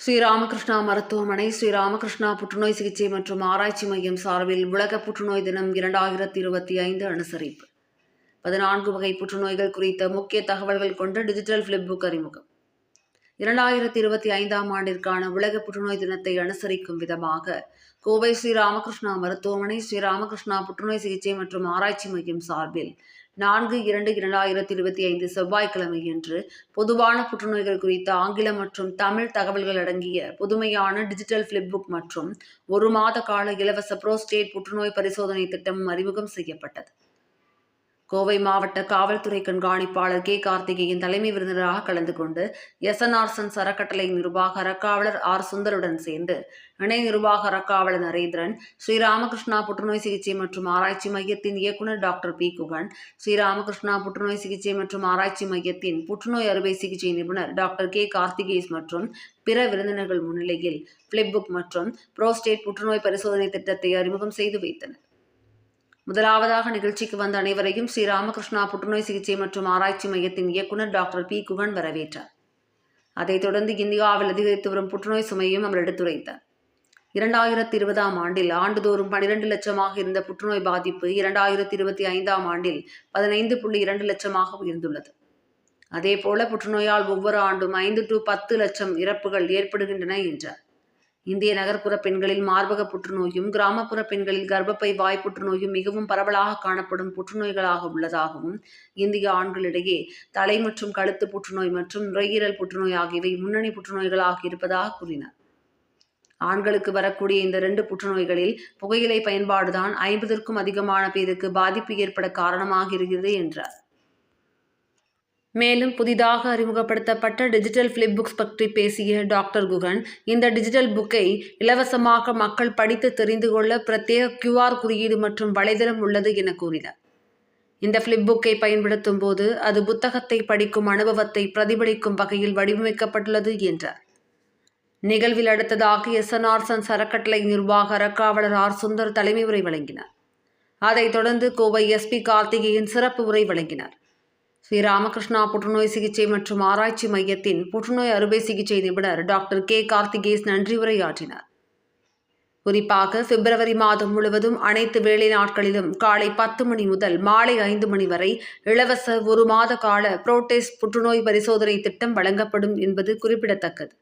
ஸ்ரீராமகிருஷ்ணா மருத்துவமனை ஸ்ரீராமகிருஷ்ணா புற்றுநோய் சிகிச்சை மற்றும் ஆராய்ச்சி மையம் சார்பில் உலக புற்றுநோய் தினம் இரண்டாயிரத்தி இருபத்தி ஐந்து அனுசரிப்பு. பதினான்கு வகை புற்றுநோய்கள் குறித்த முக்கிய தகவல்கள் கொண்ட டிஜிட்டல் ஃபிளிப் புக் அறிமுகம். இரண்டாயிரத்தி இருபத்தி ஐந்தாம் ஆண்டிற்கான உலக புற்றுநோய் தினத்தை அனுசரிக்கும் விதமாக கோவை ஸ்ரீராமகிருஷ்ணா மருத்துவமனை ஸ்ரீராமகிருஷ்ணா புற்றுநோய் சிகிச்சை மற்றும் ஆராய்ச்சி மையம் சார்பில் நான்கு இரண்டு இரண்டாயிரத்தி இருபத்தி ஐந்து செவ்வாய்க்கிழமையன்று பொதுவான புற்றுநோய்கள் குறித்த ஆங்கிலம் மற்றும் தமிழ் தகவல்கள் அடங்கிய புதுமையான டிஜிட்டல் ஃபிளிப் புக் மற்றும் ஒரு மாத கால இலவச புரோஸ்டேட் புற்றுநோய் பரிசோதனை திட்டம் அறிமுகம் செய்யப்பட்டது. கோவை மாவட்ட காவல்துறை கண்காணிப்பாளர் கே. கார்த்திகேயன் தலைமை விருந்தினராக கலந்து கொண்டு எஸ்என்ஆர்சன் சரக்கட்டளை நிர்வாக அறக்காவலர் ஆர். சுந்தருடன் சேர்ந்து இணை நிர்வாக அறக்காவலர் நரேந்திரன் ஸ்ரீராமகிருஷ்ணா புற்றுநோய் சிகிச்சை மற்றும் ஆராய்ச்சி மையத்தின் இயக்குநர் டாக்டர் பி. குகன் ஸ்ரீராமகிருஷ்ணா புற்றுநோய் சிகிச்சை மற்றும் ஆராய்ச்சி மையத்தின் புற்றுநோய் அறுவை சிகிச்சை நிபுணர் டாக்டர் கே. கார்த்திகேஸ் மற்றும் பிற விருந்தினர்கள் முன்னிலையில் பிளிப்புக் மற்றும் புரோஸ்டேட் புற்றுநோய் பரிசோதனை திட்டத்தை அறிமுகம் செய்து வைத்தனர். முதலாவதாக நிகழ்ச்சிக்கு வந்த அனைவரையும் ஸ்ரீ ராமகிருஷ்ணா புற்றுநோய் சிகிச்சை மற்றும் ஆராய்ச்சி மையத்தின் இயக்குநர் டாக்டர் பி. குகன் வரவேற்றார். அதைத் தொடர்ந்து இந்தியாவில் அதிகரித்து வரும் புற்றுநோய் சுமையும் அவர் எடுத்துரைத்தார். இரண்டாயிரத்தி இருபதாம் ஆண்டில் ஆண்டுதோறும் பனிரெண்டு லட்சமாக இருந்த புற்றுநோய் பாதிப்பு இரண்டாயிரத்தி இருபத்தி ஐந்தாம் ஆண்டில் பதினைந்து புள்ளி இரண்டு லட்சமாக உயர்ந்துள்ளது. அதேபோல புற்றுநோயால் ஒவ்வொரு ஆண்டும் ஐந்து டு பத்து லட்சம் இறப்புகள் ஏற்படுகின்றன என்றார். இந்திய நகர்ப்புற பெண்களில் மார்பக புற்றுநோயும் கிராமப்புற பெண்களில் கர்ப்பப்பை வாய் புற்றுநோயும் மிகவும் பரவலாக காணப்படும் புற்றுநோய்களாக உள்ளதாகவும் இந்திய ஆண்களிடையே தலை மற்றும் கழுத்து புற்றுநோய் மற்றும் நுரையீரல் புற்றுநோய் ஆகியவை முன்னணி புற்றுநோய்களாக இருப்பதாக கூறினார். ஆண்களுக்கு வரக்கூடிய இந்த ரெண்டு புற்றுநோய்களில் புகையிலை பயன்பாடுதான் ஐம்பதற்கும் அதிகமான பேருக்கு பாதிப்பு ஏற்பட காரணமாக இருக்கிறது என்றார். மேலும் புதிதாக அறிமுகப்படுத்தப்பட்ட டிஜிட்டல் ஃபிளிப் புக்ஸ் பற்றி பேசிய டாக்டர் குகன் இந்த டிஜிட்டல் புக்கை இலவசமாக மக்கள் படித்து தெரிந்து கொள்ள பிரத்யேக கியூஆர் குறியீடு மற்றும் வலைதளம் உள்ளது என கூறினார். இந்த ஃபிளிப் புக்கை பயன்படுத்தும் போது அது புத்தகத்தை படிக்கும் அனுபவத்தை பிரதிபலிக்கும் வகையில் வடிவமைக்கப்பட்டுள்ளது என்றார். நிகழ்வில் அடுத்ததாக எஸ்என்ஆர்சன் சரக்கட்டளை நிர்வாக அறக்காவலர் ஆர். சுந்தர் தலைமை உரை வழங்கினார். அதைத் தொடர்ந்து கோவை எஸ்பி கார்த்திகேயன் சிறப்பு உரை வழங்கினார். ஸ்ரீராமகிருஷ்ணா புற்றுநோய் சிகிச்சை மற்றும் ஆராய்ச்சி மையத்தின் புற்றுநோய் அறுவை சிகிச்சை நிபுணர் டாக்டர் கே. கார்த்திகேஸ் நன்றி உரையாற்றினார். குறிப்பாக பிப்ரவரி மாதம் முழுவதும் அனைத்து வேலை நாட்களிலும் காலை பத்து மணி முதல் மாலை ஐந்து மணி வரை இலவச ஒரு மாத கால புரோட்டேஸ் புற்றுநோய் பரிசோதனை திட்டம் வழங்கப்படும் என்பது குறிப்பிடத்தக்கது.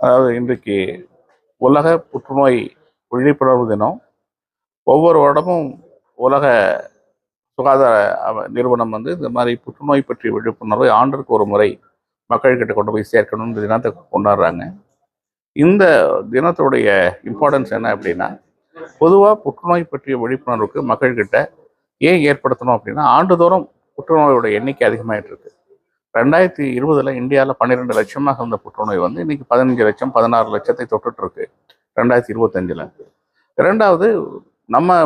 அதாவது இன்றைக்கு உலக புற்றுநோய் விழிப்புணர்வு தினம். ஒவ்வொரு வருடமும் உலக சுகாதார நிறுவனம் வந்து இந்த மாதிரி புற்றுநோய் பற்றிய விழிப்புணர்வை ஆண்டிற்கு ஒரு முறை மக்கள்கிட்ட கொண்டு போய் சேர்க்கணும் இந்த தினத்தை கொண்டாடுறாங்க. இந்த தினத்துடைய இம்பார்ட்டன்ஸ் என்ன அப்படின்னா பொதுவாக புற்றுநோய் பற்றிய விழிப்புணர்வுக்கு மக்கள்கிட்ட ஏன் ஏற்படுத்தணும் அப்படின்னா ஆண்டுதோறும் புற்றுநோயோட எண்ணிக்கை அதிகமாகிட்டு இருக்கு. ரெண்டாயிரத்தி இருபதில் இந்தியாவில் பன்னிரெண்டு லட்சமாக இருந்த புற்றுநோய் வந்து இன்றைக்கி பதினஞ்சு லட்சம் பதினாறு லட்சத்தை தொட்டுட்டு இருக்கு ரெண்டாயிரத்தி இருபத்தஞ்சில். ரெண்டாவது நம்ம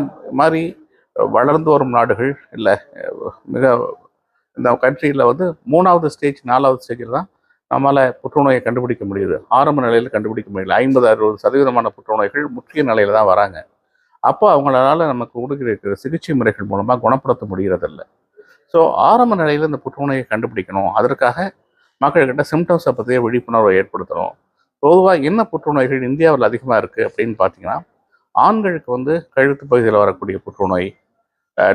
மாதிரி வளர்ந்து வரும் நாடுகள் இல்லை மிக இந்த கண்ட்ரியில் வந்து மூணாவது ஸ்டேஜ் நாலாவது ஸ்டேஜில் தான் நம்மளால் புற்றுநோயை கண்டுபிடிக்க முடியுது. ஆரம்ப நிலையில் கண்டுபிடிக்க முடியல. ஐம்பது அறுபது சதவீதமான புற்றுநோய்கள் முக்கிய நிலையில் தான் வராங்க. அப்போ அவங்களால நமக்கு கொடுக்கிற சிகிச்சை முறைகள் மூலமாக குணப்படுத்த முடிகிறதில்லை ஸோ ஆரம்ப நிலையில் இந்த புற்றுநோயை கண்டுபிடிக்கணும். அதற்காக மக்கள்கிட்ட சிம்டம்ஸை பற்றிய விழிப்புணர்வை ஏற்படுத்தணும். பொதுவாக என்ன புற்றுநோய்கள் இந்தியாவில் அதிகமாக இருக்குது அப்படின்னு பார்த்தீங்கன்னா ஆண்களுக்கு வந்து கழுத்து பகுதியில் வரக்கூடிய புற்றுநோய்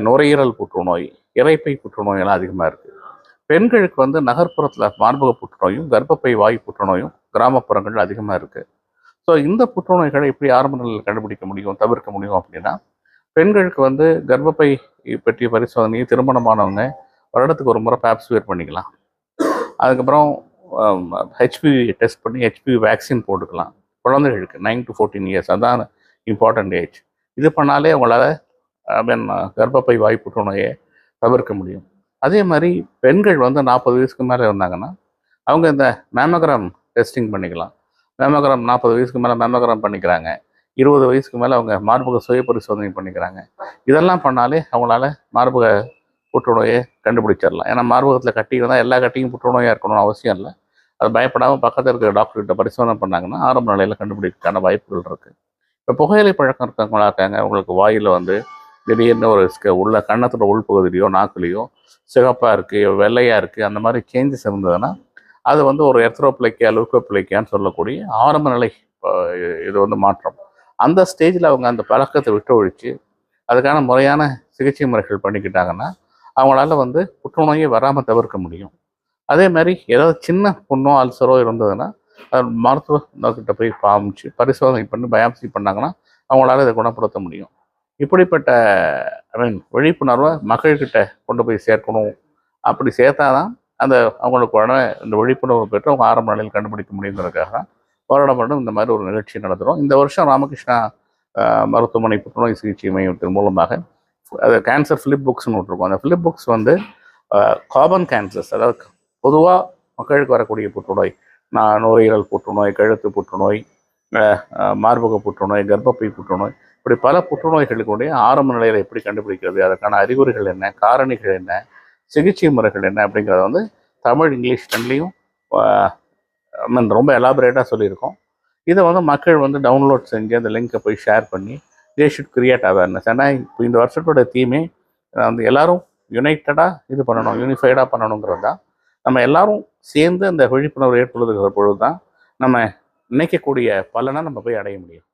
நுரையீரல் புற்றுநோய் இறைப்பை புற்றுநோய் எல்லாம் அதிகமாக இருக்குது பெண்களுக்கு வந்து நகர்ப்புறத்தில் மார்பக புற்றுநோயும் கர்ப்பப்பை வாய் புற்றுநோயும் கிராமப்புறங்கள் அதிகமாக இருக்குது ஸோ இந்த புற்றுநோய்களை எப்படி ஆரம்ப நிலையில் கண்டுபிடிக்க முடியும் தவிர்க்க முடியும் அப்படின்னா பெண்களுக்கு வந்து கர்ப்பப்பை பற்றிய பரிசோதனையை திருமணமானவங்க வருடத்துக்கு ஒரு முறை பேப்ஸ்வேர் பண்ணிக்கலாம். அதுக்கப்புறம் ஹெச்பிவி டெஸ்ட் பண்ணி ஹெச்பிவி வேக்சின் போட்டுக்கலாம். குழந்தைகளுக்கு நைன் டு ஃபோர்டீன் இயர்ஸ் அதான் இம்பார்ட்டன்ட் ஏஜ் இது பண்ணாலே அவங்களால ஐ மீன் கர்ப்பப்பை வாய் புற்றுநோயை தவிர்க்க முடியும். அதே மாதிரி பெண்கள் வந்து நாற்பது வயசுக்கு மேலே இருந்தாங்கன்னா அவங்க இந்த மேமோகிராம் டெஸ்டிங் பண்ணிக்கலாம். மேமோகிராம் நாற்பது வயசுக்கு மேலே மேமோகிராம் பண்ணிக்கிறாங்க. இருபது வயசுக்கு மேலே அவங்க மார்பக சுய பரிசோதனை பண்ணிக்கிறாங்க. இதெல்லாம் பண்ணாலே அவங்களால மார்பக புற்றுநோயை கண்டுபிடிச்சிடலாம். ஏன்னா மார்பகத்தில் கட்டி இருந்தால் எல்லா கட்டியும் புற்றுநோயாக இருக்கணும்னு அவசியம் இல்லை. அது பயப்படாமல் பக்கத்தில் இருக்கிற டாக்டர்கிட்ட பரிசோதனை பண்ணாங்கன்னா ஆரம்ப நிலையில் கண்டுபிடிக்கான வாய்ப்புகள் இருக்குது இப்போ புகையிலை பழக்கம் இருக்கவங்களா இருக்காங்க. அவங்களுக்கு வாயில் வந்து திடீர்னு ஒரு உள்ள கன்னத்தோட உள்பகுதியிலையோ நாக்குலேயோ சிகப்பாக இருக்குது வெள்ளையாக இருக்குது அந்த மாதிரி சேஞ்சஸ் இருந்ததுன்னா அது வந்து ஒரு எர்த்ரோப்ளைக்கியா லூக்கோப்ளைக்கியான்னு சொல்லக்கூடிய ஆரம்ப நிலை இது வந்து மாற்றம். அந்த ஸ்டேஜில் அவங்க அந்த பழக்கத்தை விட்டு ஒழிச்சு அதுக்கான முறையான சிகிச்சை முறைகள் பண்ணிக்கிட்டாங்கன்னா அவங்களால வந்து புற்றுநோயை வராமல் தவிர்க்க முடியும். அதே மாதிரி ஏதாவது சின்ன புண்ணோ அல்சரோ இருந்ததுன்னா அது மருத்துவர்கிட்ட போய் காமிச்சு பரிசோதனை பண்ணி பயாப்சி பண்ணாங்கன்னா அவங்களால இதை குணப்படுத்த முடியும். இப்படிப்பட்ட ஐ மீன் விழிப்புணர்வை மக்கள்கிட்ட கொண்டு போய் சேர்க்கணும். அப்படி சேர்த்தாதான் அந்த அவங்களுக்கு உடனே இந்த விழிப்புணர்வு பெற்று அவங்க ஆரம்ப நிலையில் கண்டுபிடிக்க முடியுங்கிறதுக்காக தான் வருடம் வருடம் இந்த மாதிரி ஒரு நிகழ்ச்சி நடத்துகிறோம் இந்த வருஷம் ராமகிருஷ்ணா மருத்துவமனை புற்றுநோய் சிகிச்சை மையத்தின் மூலமாக அது கேன்சர் ஃபிலிப் புக்ஸ்னு விட்டுருக்கோம் அந்த ஃபிலிப் புக்ஸ் வந்து காமன் கேன்சர்ஸ் அதாவது பொதுவாக மக்களுக்கு வரக்கூடிய புற்றுநோய் நான் நுரையீரல் புற்றுநோய் கழுத்து புற்றுநோய் மார்பக புற்றுநோய் கர்ப்பப்பை புற்றுநோய் இப்படி பல புற்றுநோய்களுக்குடைய ஆரம்ப நிலையில் எப்படி கண்டுபிடிக்கிறது அதற்கான அறிகுறிகள் என்ன காரணிகள் என்ன சிகிச்சை முறைகள் என்ன அப்படிங்கிறத வந்து தமிழ் இங்கிலீஷ் ரெண்டுலேயும் மீன் ரொம்ப எலாபரேட்டாக சொல்லியிருக்கோம். இதை வந்து மக்கள் வந்து டவுன்லோட் செஞ்சு அந்த லிங்கை போய் ஷேர் பண்ணி தே ஷுட் கிரியேட் அவேர்னஸ் ஏன்னா இப்போ இந்த வருஷத்தோட தீமே வந்து எல்லோரும் யுனைட்டடாக இது பண்ணணும் யூனிஃபைடாக பண்ணணுங்கிறது தான். நம்ம எல்லாரும் சேர்ந்து அந்த விழிப்புணர்வு ஏற்படுத்துகிற பொழுது தான் நம்ம நினைக்கக்கூடிய பலனை நம்ம போய் அடைய முடியும்.